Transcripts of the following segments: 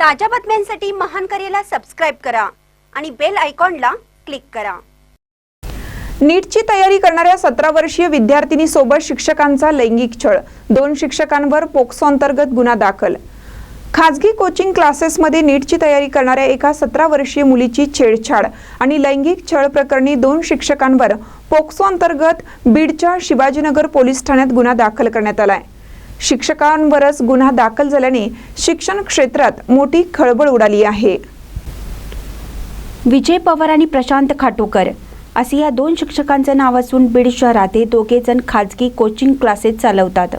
ताज्या बातम्यांसाठी महान करेला सबस्क्राईब करा आणि बेल आयकॉनला क्लिक करा. नीटची तयारी करणाऱ्या सतरा वर्षीय विद्यार्थिनीसोबत शिक्षकांचा लैंगिक छळ. दोन शिक्षकांवर पोक्सो अंतर्गत गुन्हा दाखल. खाजगी कोचिंग क्लासेसमध्ये नीटची तयारी करणाऱ्या एका सतरा वर्षीय मुलीची छेडछाड आणि लैंगिक छळ प्रकरणी दोन शिक्षकांवर पोक्सो अंतर्गत बीडच्या शिवाजीनगर पोलीस ठाण्यात गुन्हा दाखल करण्यात आलाय. शिक्षकांवरच गुन्हा दाखल झाल्याने शिक्षण क्षेत्रात मोठी खळबळ उडाली आहे. विजय पवार आणि प्रशांत खाटोकर असे या दोन शिक्षकांचं नाव असून बीड शहरात हे दोघे जण खाजगी कोचिंग क्लासेस चालवतात.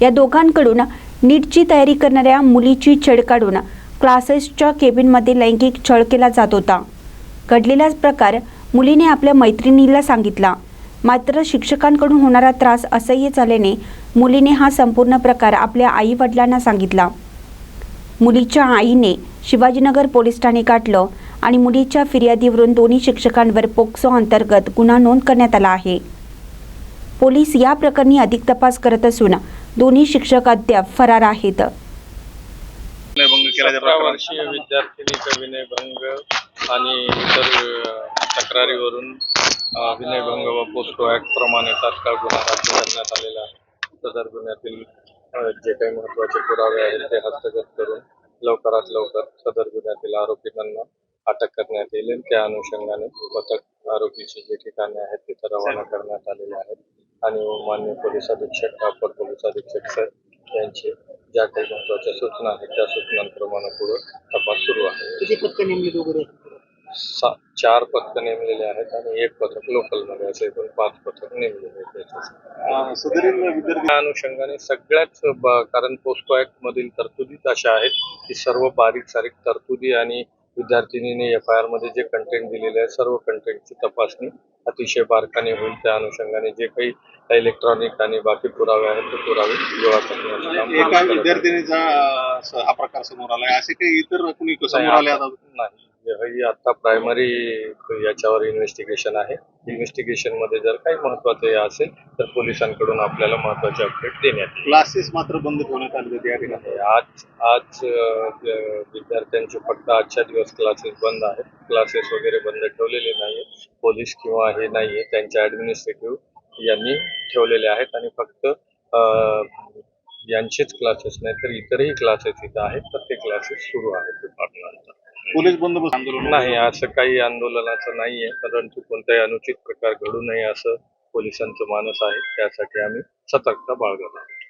या दोघांकडून नीटची तयारी करणाऱ्या मुलीची छेड काढून क्लासेसच्या केबिनमध्ये लैंगिक छळ केला जात होता. घडलेलाच प्रकार मुलीने आपल्या मैत्रिणीला सांगितला. मात्र शिक्षकांकडून होणारा त्रास असह्य झाल्याने मुलीने हा संपूर्ण प्रकार आपल्या आई वडिलांना सांगितला. मुलीच्या आईने शिवाजीनगर पोलीस ठाणे गाठलं आणि मुलीच्या फिर्यादीवरून दोन्ही शिक्षकांवर पोक्सो अंतर्गत गुन्हा नोंद करण्यात आला आहे. पोलीस या प्रकरणी अधिक तपास करत असून दोन्ही शिक्षक अद्याप फरार आहेत. विद्यार्थिनीचा विनयभंग आणि इतर तक्रारीवरून अ, विनयभंग व पोस्टो ऍक्ट प्रमाणे तात्काळ गुन्हा दाखल करण्यात आलेला आहे. सदर गुन्ह्यातील जे काही महत्त्वाचे पुरावे आहेत ते हस्तगत करून लवकरात लवकर सदर गुन्ह्यातील आरोपींना अटक करण्यात येईल त्या अनुषंगाने पथक आरोपीची जे ठिकाणे आहेत तिथं रवाना करण्यात आलेले आहेत. आणि मान्य पोलीस अधीक्षक अपर पोलीस अधीक्षक सर यांची ज्या काही महत्त्वाच्या सूचना आहेत त्या सूचनांप्रमाणे पुढे तपास सुरू आहे. सा- चार पथक नेमलेले आहेत आणि एक पथक लोकलमध्ये असे एकूण पाच पथक नेमलेले आहेत विद्यार्थी त्या अनुषंगाने सगळ्याच कारण पोस्को ऍक्ट मधील तरतुदीच अशा आहेत की सर्व बारीक सारीक तरतुदी आणि विद्यार्थिनीने एफ आय आरमध्ये जे कंटेंट दिलेले आहे सर्व कंटेंटची तपासणी अतिशय बारकाने होईल. त्या अनुषंगाने जे काही इलेक्ट्रॉनिक आणि बाकी पुरावे आहेत ते पुरावे गोळा करण्याचं काम एका करत आहे. विद्यार्थिनीचा अं, हा प्रकार समोर आलाय. असे काही इतर कुणी समोर आले आता- नाही. हे आता प्रायमरी याच्यावर इन्व्हेस्टिगेशन आहे. इन्व्हेस्टिगेशनमध्ये जर काही महत्वाचं हे असेल तर पोलिसांकडून आपल्याला महत्त्वाचे अपडेट देण्यात येईल. क्लासेस मात्र बंद ठेवण्यात आले होते या ठिकाणी. आहे. आज आज विद्यार्थ्यांचे फक्त आजच्या दिवस क्लासेस बंद आहेत. क्लासेस वगैरे बंद ठेवलेले नाही पोलीस किंवा हे नाहीये त्यांच्या ऍडमिनिस्ट्रेटिव्ह यांनी ठेवलेले आहेत आणि फक्त यांचेच क्लासेस नाही तर इतरही क्लासेस इथं आहेत. तर ते क्लासेस सुरू आहेत डिपार्टमेंटचा पोलीस बंदोबस्त आंदोलन नाही असं काही आंदोलनाचं नाहीये परंतु कोणताही अनुचित प्रकार घडू नये असं पोलिसांचं मानस आहे. त्यासाठी आम्ही सतर्कता बाळगत आहोत